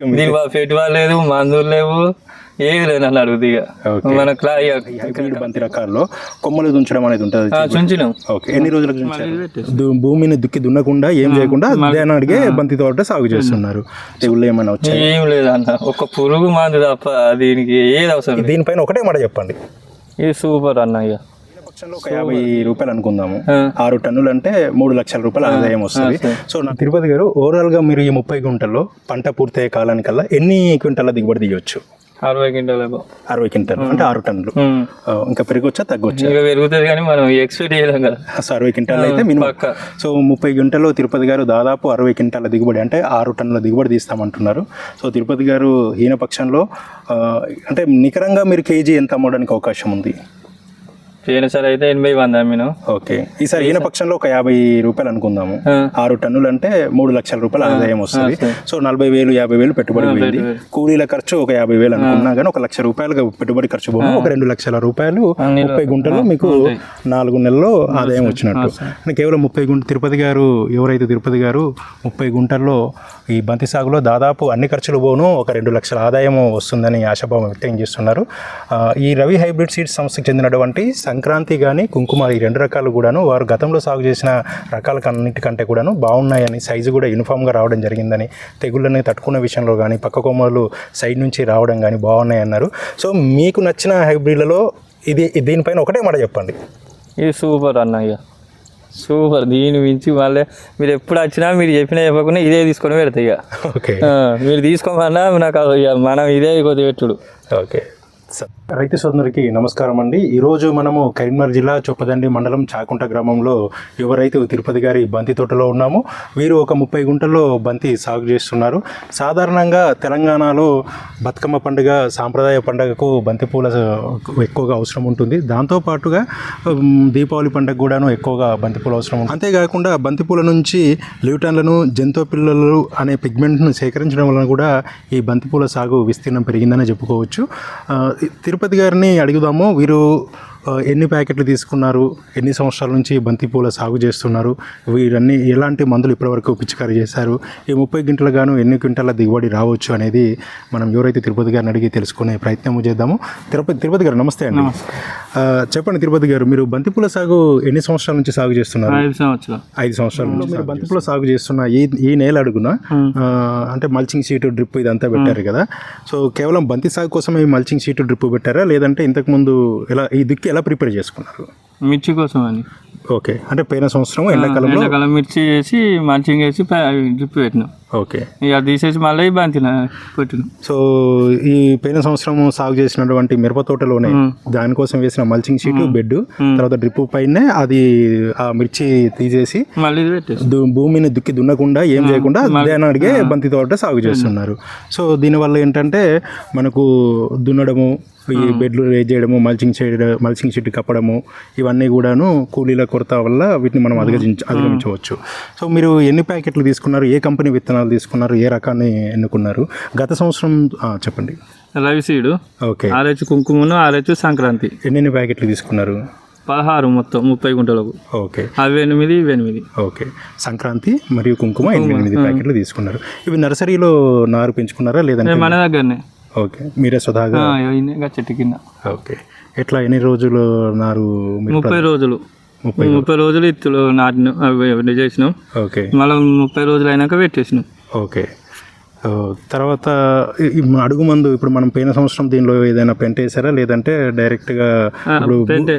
దీని పెట్టుబడి లేదు మందులు లేవు ఏది లేదు నన్ను అడుగుది ఇక. మన బంతి రకాల్లో కొమ్మలు దుంచడం అనేది ఉంటుంది చుంచినాం. ఓకే. ఎన్ని రోజులకు భూమిని దుక్కి దున్నకుండా ఏం చేయకుండా దాని అడిగే బంతి తోట సాగు చేస్తున్నారు. తెగుళ్ళు ఏమైనా వచ్చాయి? ఏం లేదు అన్న. ఒక పురుగు మందు తప్ప దీనికి ఏది అవసరం దీనిపైన ఒకటే మాట చెప్పండి. ఇది సూపర్ అన్న ఇక. పక్షంలో ఒక యాభై రూపాయలు అనుకుందాము. ఆరు టన్నులు అంటే మూడు లక్షల రూపాయల ఆదాయం వస్తుంది. సో నా తిరుపతి గారు ఓవరాల్గా మీరు ఈ ముప్పై గుంటల్లో పంట పూర్తయ్యే కాలానికల్లా ఎన్ని క్వింటాల దిగుబడి తీయొచ్చు? అరవై క్వింటాలకు అరవై క్వింటాలు అంటే ఆరు టన్నులు. ఇంకా పెరిగొచ్చా తగ్గొచ్చా? పెరుగుతుంది కానీ మనం ఎక్స్పెక్ట్ చేయలేం కదా. సో అరవై క్వింటాలు అయితే మినిమం. సో ముప్పై గంటల్లో తిరుపతి గారు దాదాపు అరవై క్వింటాల దిగుబడి అంటే ఆరు టన్నుల దిగుబడి తీస్తామంటున్నారు. సో తిరుపతి గారు హీనపక్షంలో అంటే నికరంగా మీరు కేజీ ఎంత అమ్మడానికి అవకాశం ఉంది? పోయినసారి అయితే ఎనభై వంద అమ్మిను. ఓకే. ఈసారి ఈయన పక్షంలో ఒక యాభై రూపాయలు అనుకుందాము. ఆరు టన్నులు అంటే మూడు లక్షల రూపాయల ఆదాయం వస్తుంది. సో నలభై వేలు యాభై వేలు పెట్టుబడి పోయింది. కూలీల ఖర్చు ఒక యాభై వేలు అనుకున్నా కానీ ఒక లక్ష రూపాయలు పెట్టుబడి ఖర్చు పోను. ఒక రెండు లక్షల రూపాయలు ముప్పై గుంటలు మీకు నాలుగు నెలల్లో ఆదాయం వచ్చినట్టు. కేవలం ముప్పై గుంట తిరుపతి గారు ఎవరైతే తిరుపతి గారు ముప్పై గుంటల్లో ఈ బంతి సాగులో దాదాపు అన్ని ఖర్చులు పోను ఒక రెండు లక్షల ఆదాయం వస్తుందని ఆశాభావం వ్యక్తం చేస్తున్నారు. ఈ రవి హైబ్రిడ్ సీడ్స్ సంస్థకు చెందినటువంటి సంక్రాంతి కానీ కుంకుమ ఈ రెండు రకాలు కూడాను వారు గతంలో సాగు చేసిన రకాల అన్నిటికంటే కూడాను బాగున్నాయని సైజు కూడా యూనిఫామ్గా రావడం జరిగిందని తెగుళ్ళని తట్టుకునే విషయంలో కానీ పక్క కొమ్మలు సైడ్ నుంచి రావడం కానీ బాగున్నాయి అన్నారు సో మీకు నచ్చిన హైబ్రిడ్లలో ఇది దీనిపైన ఒకటే మాట చెప్పండి. ఇది సూపర్ అన్న ఇక సూపర్. దీని మించి వాళ్ళే మీరు ఎప్పుడు వచ్చినా మీరు చెప్పినా చెప్పకుండా ఇదే తీసుకొని పెడతాయి ఇక. ఓకే. మీరు తీసుకోమన్నా నాకు మనం ఇదే కొద్ది పెట్టుడు. ఓకే. స- రైతు సోదరికి నమస్కారం అండి. ఈరోజు మనము కరీంనగర్ జిల్లా చొప్పదండి మండలం చాకుంట గ్రామంలో యువ రైతు తిరుపతి గారి బంతి తోటలో ఉన్నాము. వీరు ఒక ముప్పై గుంటల్లో బంతి సాగు చేస్తున్నారు. సాధారణంగా తెలంగాణలో బతుకమ్మ పండుగ సాంప్రదాయ పండుగకు బంతి పూల ఎక్కువగా అవసరం ఉంటుంది. దాంతోపాటుగా దీపావళి పండుగ కూడాను ఎక్కువగా బంతిపూల అవసరం ఉంటుంది. అంతేకాకుండా బంతి పూల నుంచి ల్యూటన్లను జంతు పిల్లలు అనే పిగ్మెంట్ను సేకరించడం వలన కూడా ఈ బంతిపూల సాగు విస్తీర్ణం పెరిగిందని చెప్పుకోవచ్చు. తిరుపతి తిరుపతి గారిని అడుగుదాము. వీరు ఎన్ని ప్యాకెట్లు తీసుకున్నారు? ఎన్ని సంవత్సరాల నుంచి బంతిపూల సాగు చేస్తున్నారు? వీరన్నీ ఎలాంటి మందులు ఇప్పటివరకు పిచికారీ చేశారు? ఈ ముప్పై గంటలు గాను ఎన్ని క్వింటాల దిగుబడి రావచ్చు అనేది మనం ఎవరైతే తిరుపతి గారిని అడిగి తెలుసుకునే ప్రయత్నం చేద్దాము. తిరుపతి తిరుపతి గారు నమస్తే అండి. చెప్పండి తిరుపతి గారు మీరు బంతిపూల సాగు ఎన్ని సంవత్సరాల నుంచి సాగు చేస్తున్నారు? ఐదు సంవత్సరాలు. ఐదు సంవత్సరాల నుంచి మీరు బంతిపూల సాగు చేస్తున్న ఈ ఈ నేల అడుగున అంటే మల్చింగ్ షీట్ డ్రిప్ ఇదంతా పెట్టారు కదా. సో కేవలం బంతి సాగు కోసం ఈ మల్చింగ్ షీట్ డ్రిప్ పెట్టారా? లేదంటే ఇంతకుముందు ఎలా ఈ దిక్కు ఎలా ప్రిపేర్ చేసుకున్నారు? మిర్చి కోసం అని ఓకే. అంటే పోయిన సంవత్సరం ఎండాకాలంలో ఎండాకాలం మిర్చి వేసి మంచిగా వేసి డ్రిప్ పెట్టినాం. ఓకే. ఇక తీసేసి మళ్ళీ బంతిన పెట్టినాం. సో ఈ పోయిన సంవత్సరం సాగు చేసినటువంటి మిరప తోటలోనే దానికోసం వేసిన మల్చింగ్ షీట్ బెడ్ తర్వాత డ్రిప్ పైనే అది ఆ మిర్చి తీసేసి మళ్ళీ భూమిని దుక్కి దున్నకుండా ఏం చేయకుండా దాని అడిగే బంతి తోట సాగు చేస్తున్నారు. సో దీనివల్ల ఏంటంటే మనకు దున్నడము ఈ బెడ్లు రేజ్ చేయడము మల్చింగ్ చేయడం మల్చింగ్ షీట్ కప్పడము ఇవన్నీ కూడాను కూలీల కొరత వల్ల వీటిని మనం అధిగమించ అధిగమించవచ్చు. సో మీరు ఎన్ని ప్యాకెట్లు తీసుకున్నారు? ఏ కంపెనీ విత్తనాలు తీసుకున్నారు ఏ రకాన్ని ఎన్నుకున్నారు? గత సంవత్సరం చెప్పండి. Ravi seed okay. ఆర్హెచ్ కుంకుమను ఆర్హెచ్ సంక్రాంతి. ఎన్ని ప్యాకెట్లు తీసుకున్నారు? పదహారు మొత్తం ముప్పై గుంటలకు. ఓకే. అవి ఎనిమిది ఇవి ఎనిమిది. ఓకే. సంక్రాంతి మరియు కుంకుమ ఎనిమిది ప్యాకెట్లు తీసుకున్నారు. ఇవి నర్సరీలో నారు పెంచుకున్నారా లేదంటే మన దగ్గరనే. ఓకే. మీరే స్వతహాగా? చెట్టు కింద. ఓకే. ఎట్లా ఎన్ని రోజులు నారు ముప్పై రోజులు. ముప్పై ముప్పై రోజులు ఇత్తులు నాటిన అవి చేసినాం. ఓకే. మళ్ళీ ముప్పై రోజులు అయినాక పెట్టేసినాం. ఓకే. తర్వాత అడుగు మందు ఇప్పుడు మనం పోయిన సంవత్సరం దీనిలో ఏదైనా పెంట వేసారా? లేదంటే డైరెక్ట్గా ఇప్పుడు పెంటే.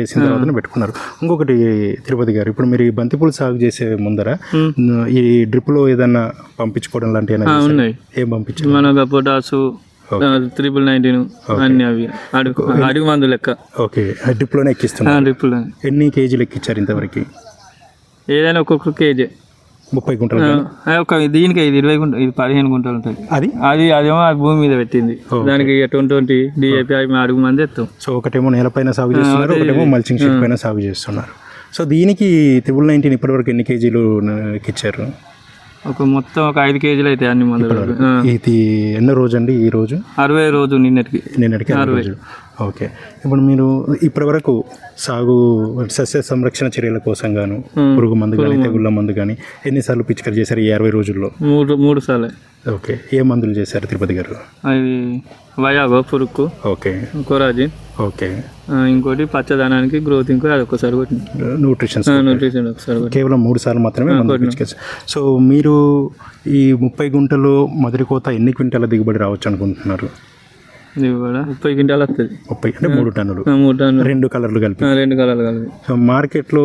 వేసిన తర్వాతనే పెట్టుకున్నారు. ఇంకొకటి తిరుపతి గారు ఇప్పుడు మీరు ఈ బంతిపూలు సాగు చేసే ముందర ఈ డ్రిప్లో ఏదైనా పంపించుకోవడం లాంటి ఏమైనా చేశారా? ఉన్నాయి. ఏం పంపించారు? మన పొటాసు త్రిపుల్ నైన్టీన్ అన్ని అవి. అడుగు అడుగు మందు లెక్క. ఓకే డ్రిప్లోనే ఎక్కిస్తున్నారు. ట్రిపుల్ ఎన్ని కేజీలు ఎక్కించారు ఇంతవరకు? ఏదైనా ఒక్కొక్క కేజీ. ముప్పై గుంటలు ఒక దీనికి ఇది ఇరవై గుంట ఇది పదిహేను గుంటలు ఉంటుంది అది? అది అదేమో భూమి మీద పెట్టింది. దానికి ట్వంటీ ట్వంటీ డిఏపి అడుగు మంది ఎత్తాం. సో ఒకటేమో నేలపైన సాగు చేస్తున్నారు ఒకటేమో మల్చింగ్ షీట్ పైన సాగు చేస్తున్నారు. సో దీనికి త్రిబుల్ నైన్టీన్ ఇప్పటివరకు ఎన్ని కేజీలు ఎక్కిచ్చారు? ఒక మొత్తం ఒక ఐదు కేజీలు అయితే అన్ని మందులు. ఇది ఎన్నో రోజు అండి ఈ రోజు? అరవై రోజు నిన్నటికి. నిన్నటికి అరవై ఓకే. ఇప్పుడు మీరు ఇప్పటి వరకు సాగు సస్య సంరక్షణ చర్యల కోసం గాను పురుగు మందు కానీ తెగుళ్ళ మందు కానీ ఎన్నిసార్లు పిచికారి చేశారు ఈ అరవై రోజుల్లో? మూడు మూడు సార్లే. ఓకే. ఏ మందులు చేశారు తిరుపతి గారు? అవి వయాగో పురుక్కు ఓకే. కొరాజిన్. ఓకే. ఇంకోటి పచ్చదనానికి గ్రోత్ ఇంకో అది ఒకసారి న్యూట్రిషన్ న్యూట్రిషన్ ఒకసారి కేవలం మూడు సార్లు మాత్రమే సో మీరు ఈ ముప్పై గుంటలు మొదటి కోత ఎన్ని క్వింటాల దిగుబడి రావచ్చు అనుకుంటున్నారు? ఇది కూడా ముప్పై క్వింటాలు వస్తుంది ముప్పై అంటే మూడు టన్నులు. మూడు టన్నులు. రెండు కలర్లు కలిపి. ఆ, రెండు కలర్లు కలిపి. సో మార్కెట్లో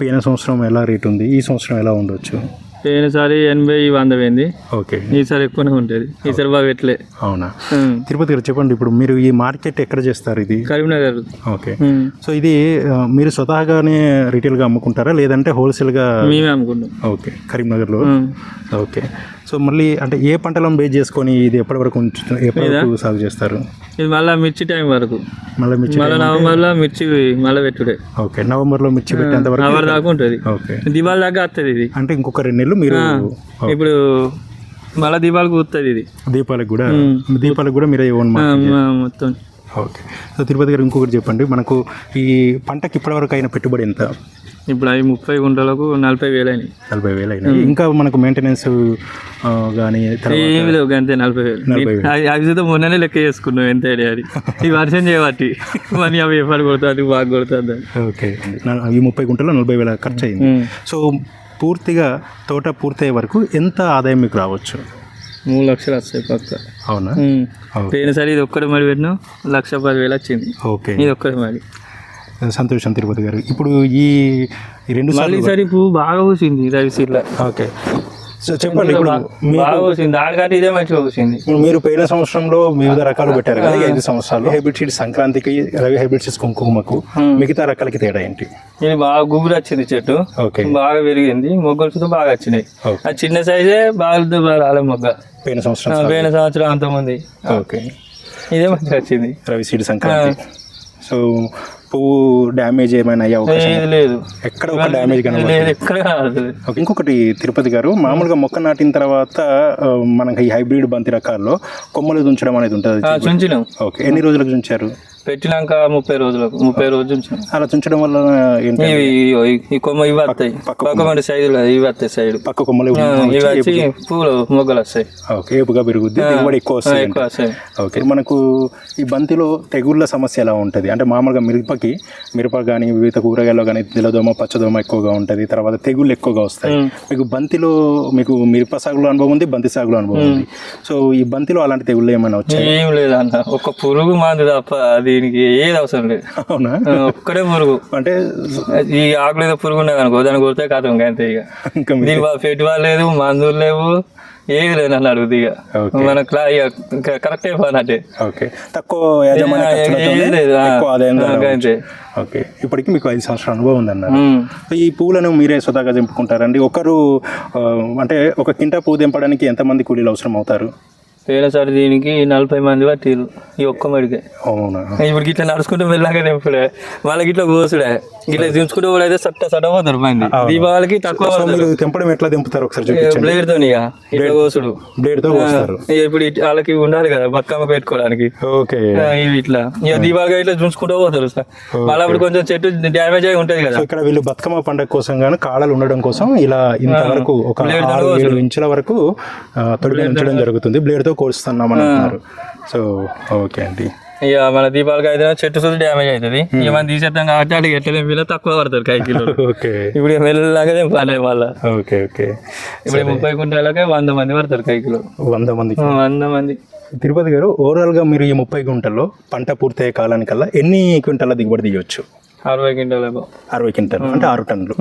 పోయిన సంవత్సరం ఎలా రేట్ ఉంది? ఈ సంవత్సరం ఎలా ఉండొచ్చు? పోయినసారి ఎనభై వంద పోయింది. ఓకే. ఈసారి ఎక్కువనే ఉంటుంది. ఈసారి బాగా పెట్టలే. అవునా. తిరుపతి గారు చెప్పండి ఇప్పుడు మీరు ఈ మార్కెట్ ఎక్కడ చేస్తారు ఇది? కరీంనగర్. ఓకే. సో ఇది మీరు స్వతహాగానే రీటైల్గా అమ్ముకుంటారా? లేదంటే హోల్సేల్గా? మేమే అమ్ముకుంటాం. ఓకే. కరీంనగర్లో. ఓకే. సో మళ్ళీ అంటే ఏ పంటలను బేస్ చేసుకొని ఇది ఎప్పటి వరకు ఉంచు- ఎప్పటి వరకు సాగు చేస్తారు? ఇది మళ్ళీ మిర్చి టైం వరకు. మళ్ళీ మిర్చి మళ్ళీ నవంబర్లో మిర్చి మళ్ళీ పెట్టుడే. ఓకే నవంబర్లో మిర్చి పెట్టేంత వరకు అవర్ దాకా ఉంటుంది. ఓకే. దివాళి దాకా వస్తుంది ఇది. అంటే ఇంకొక రెండు నెలలు మీరు ఇప్పుడు మళ్ళీ దివాళికి వస్తుంది ఇది. దీపాలకు కూడా? దీపాలకు కూడా మీరే ఓన్ మొత్తం. ఓకే. సో తిరుపతి గారు ఇంకొకటి చెప్పండి. మనకు ఈ పంటకి ఇప్పటివరకు అయిన పెట్టుబడి ఎంత? ఇప్పుడు అవి ముప్పై గుంటలకు నలభై వేలు అయినాయి నలభై వేలు అయినాయి ఇంకా మనకు మెయింటెనెన్స్ కానీ ఏమి లేవు అంతే నలభై వేలు. అవి అవి చూద్దాం మొన్ననే లెక్క చేసుకున్నాం ఎంత అది. ఈ వర్షం చేయబట్టి. మనీ అవి ఎప్పుడు కొడుతుంది బాగా కొడుతుంది. ఓకే. ఈ ముప్పై గుంటలో నలభై వేల ఖర్చు అయింది. సో పూర్తిగా తోట పూర్తయ్యే వరకు ఎంత ఆదాయం మీకు రావచ్చు? మూడు లక్షలు వస్తాయి పక్క. అవునా. పోయినసారి ఇది ఒక్కటి మరి పెట్టినాం లక్ష పదివేలు వచ్చింది. ఓకే. ఇది ఒక్కటి మరి. సంతోషం తిరుపతి గారు. ఇప్పుడు ఈ ఈ రెండు సార్లు పువ్వు బాగా పూసింది రవి సీట్ల. ఓకే. సో చెప్పండి ఇప్పుడు బాగా పూసింది దానికంటే ఇదే మంచిగా పూసింది ఇప్పుడు మీరు పోయిన సంవత్సరంలో వివిధ రకాలు పెట్టారు కదా ఐదు సంవత్సరాలు హైబ్రిడ్ సీడ్ సంక్రాంతికి రవి హైబ్రిడ్ సీడ్స్ కుంకుమకు మిగతా రకాలకి తేడా ఏంటి? ఇది బాగా గుబురు వచ్చింది చెట్టు. ఓకే. బాగా పెరిగింది. మొగ్గలు సుతం బాగా వచ్చినాయి. ఆ చిన్న సైజే బాగా బాగా రాలే మొగ్గ. పోయిన సంవత్సరం పోయిన సంవత్సరం అంతమంది. ఓకే. ఇదే మంచిగా వచ్చింది. రవి సీడ్ సంక్రాంతి. సో పువ్వు డ్యామేజ్ ఏమైనా అయ్యే అవకాశం లేదు ఎక్కడ ఒక డ్యామేజ్ లేదు ఎక్కడ ఇంకొకటి తిరుపతి గారు మామూలుగా మొక్క నాటిన తర్వాత మనకి ఈ హైబ్రిడ్ బంతి రకాల్లో కొమ్మలు దుంచడం అనేది ఉంటుంది చుంచినాం. ఓకే ఎన్ని రోజులకు దుంచారు పెట్టినాక ముప్పై రోజులకు ముప్పై రోజులు అలా తుంచడం వల్ల ఈ కొమ్మ ఇవి వస్తాయి. పక్క సైజులు ఇవి వస్తాయి సైడ్. పక్క కొమ్మలు ఇవి వచ్చి పూలు మొగ్గలు వస్తాయి. ఓకే ఏపుగా పెరుగుద్ది దిగుబడి ఎక్కువ వస్తుంది ఎక్కువ వస్తాయి. ఓకే మనకు ఈ బంతిలో తెగుళ్ళ సమస్య ఎలా ఉంటుంది? అంటే మామూలుగా మిరపకి మిరప కానీ వివిధ కూరగాయల్లో కానీ తెల్లదోమ పచ్చదోమ ఎక్కువగా ఉంటుంది. తర్వాత తెగుళ్ళు ఎక్కువగా వస్తాయి. మీకు బంతిలో మీకు మిరప సాగులో అనుభవం ఉంది బంతి సాగులో అనుభవం ఉంది. సో ఈ బంతిలో అలాంటి తెగుళ్ళు ఏమైనా వచ్చాయి? ఏం లేదు అన్న. ఒక పురుగు మందు తప్ప దీనికి ఏది అవసరం లేదు. అవునా? ఒక్కడే పురుగు. అంటే ఈ ఆకులు ఏదో పురుగు ఉన్నది అనుకో దాన్ని కొడితే కాదు అంతే ఇక. ఇంకా మీ- దీని పెట్టుబడి లేదు మందులు లేవు. ఏది లేదు నన్ను అడుగుతుంది ఇక. మన కరెక్ట్ అయిపోయినట్టే ఓకే తక్కువ యాజమాన్య. ఓకే ఇప్పటికి మీకు ఐదు సంవత్సరాల అనుభవం ఉందన్నారు. ఈ పువ్వులను మీరే స్వతహాగా తెంపుకుంటారండి ఒకరు అంటే ఒక కింటా పువ్వు తెంపడానికి ఎంతమంది కూలీలు అవసరం అవుతారు? పోయినసారి దీనికి నలభై మంది పట్టిరు ఈ ఒక్క మడికే. అవునా? ఇప్పుడు ఇట్లా నడుచుకుంటూ వెళ్ళాక తెంపుడే వాళ్ళకి ఇట్లా కోసుడే. ఇట్లా దించుకుంటూ కూడా అయితే సట్ట సట పోతారు మంది దీపావళికి తక్కువ మీరు తెంపడం ఎట్లా తెంపుతారు ఒకసారి చూపించండి. బ్లేడ్ ఇక ఇట్లా కోసుడు బ్లేడ్తో కోస్తారు ఇక ఇప్పుడు వాళ్ళకి ఉండాలి కదా బతుకమ్మ పెట్టుకోవడానికి. ఓకే. ఇవి ఇట్లా. ఇక దీపావళికి ఇట్లా చూసుకుంటూ పోతారు. మళ్ళీ అప్పుడు కొంచెం చెట్టు డ్యామేజ్ అయి ఉంటది కదా. ఇక్కడ వీళ్ళు బతుకమ్మ పండుగ కోసం గాను కాడలు ఉండడం కోసం ఇలా ఇంతవరకు ఒక ఆరు ఏడు ఇంచుల వరకు ఆ, తొడిగా ఉంచడం జరుగుతుంది. బ్లేడ్తో కోస్తున్నామని అంటున్నారు. సో ఓకే అండి. ఇక మన దీపావళికి అయితే చెట్టు సుద్ధి డ్యామేజ్ అవుతుంది. ఇక మనం తీసేద్దాం కాబట్టి అడిగి ఎట్లా తెంపినా తక్కువ పడతారు కై కిలో ఓకే. ఇప్పుడు మెల్లగా తెంపాలి వాళ్ళ ఓకే ఓకే. ఇప్పుడు ముప్పై కుంటాలకే వంద మంది పడతారు కై కిలో వంద మందికి? వంద మంది. తిరుపతి గారు ఓవరాల్గా మీరు ఈ ముప్పై గుంటల్లో పంట పూర్తయ్యే కాలానికల్లా ఎన్ని క్వింటాల దిగుబడి తీయొచ్చు? అరవై క్వింటాలకు అరవై క్వింటాలు అంటే ఆరు టన్నులు.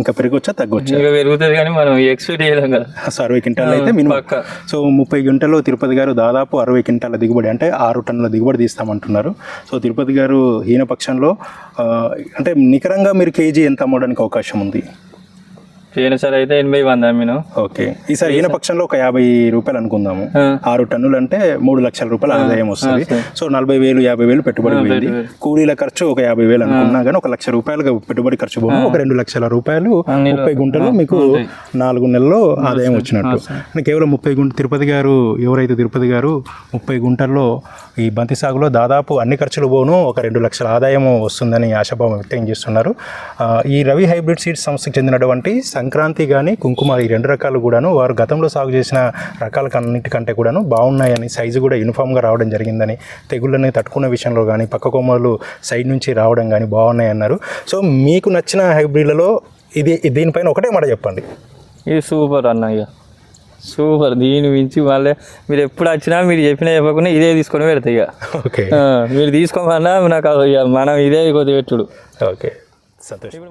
ఇంకా పెరగొచ్చా తగ్గొచ్చా? ఇక పెరుగుతుంది కానీ మనం ఎక్స్పెక్ట్ చేయలేం కదా. సో అరవై క్వింటాలు అయితే మినిమం. సో ముప్పై గంటల్లో తిరుపతి గారు దాదాపు అరవై క్వింటాల దిగుబడి అంటే ఆరు టన్నుల దిగుబడి తీస్తామంటున్నారు. సో తిరుపతి గారు హీనపక్షంలో అంటే నికరంగా మీరు కేజీ ఎంత అమ్మడానికి అవకాశం ఉంది? పోయినసారి అయితే ఎనభై వంద అమ్మిను ఓకే. ఈసారి ఈయన పక్షంలో ఒక యాభై రూపాయలు అనుకుందాము. ఆరు టన్నులు అంటే మూడు లక్షల రూపాయల ఆదాయం వస్తుంది. సో నలభై వేలు యాభై వేలు పెట్టుబడి పోయింది. కూలీల ఖర్చు ఒక యాభై వేలు అనుకున్నా కానీ ఒక లక్ష రూపాయలు పెట్టుబడి ఖర్చు పోను. ఒక రెండు లక్షల రూపాయలు ముప్పై గుంటలు మీకు నాలుగు నెలల్లో ఆదాయం వచ్చినట్టు. కేవలం ముప్పై గుంట తిరుపతి గారు ఎవరైతే తిరుపతి గారు ముప్పై గుంటల్లో ఈ బంతి సాగులో దాదాపు అన్ని ఖర్చులు పోను ఒక రెండు లక్షల ఆదాయం వస్తుందని ఆశాభావం వ్యక్తం చేస్తున్నారు. ఈ రవి హైబ్రిడ్ సీడ్స్ సంస్థకి చెందినటువంటి సంక్రాంతి కానీ కుంకుమ ఈ రెండు రకాలు కూడాను వారు గతంలో సాగు చేసిన రకాల అన్నిటికంటే కూడాను బాగున్నాయని సైజు కూడా యూనిఫామ్గా రావడం జరిగిందని తెగుళ్ళని తట్టుకునే విషయంలో కానీ పక్క కొమ్మలు సైడ్ నుంచి రావడం కానీ బాగున్నాయి అన్నారు సో మీకు నచ్చిన హైబ్రిడ్లలో ఇది దీనిపైన ఒకటే మాట చెప్పండి. ఇది సూపర్ అన్న ఇక సూపర్. దీని మించి వాళ్ళే మీరు ఎప్పుడు వచ్చినా మీరు చెప్పినా చెప్పకుండా ఇదే తీసుకొని పెడతాయి ఇక. ఓకే. మీరు తీసుకోమన్నా నాకు ఇక మనం ఇదే కొద్ది పెట్టుడు. ఓకే. సంతోషం.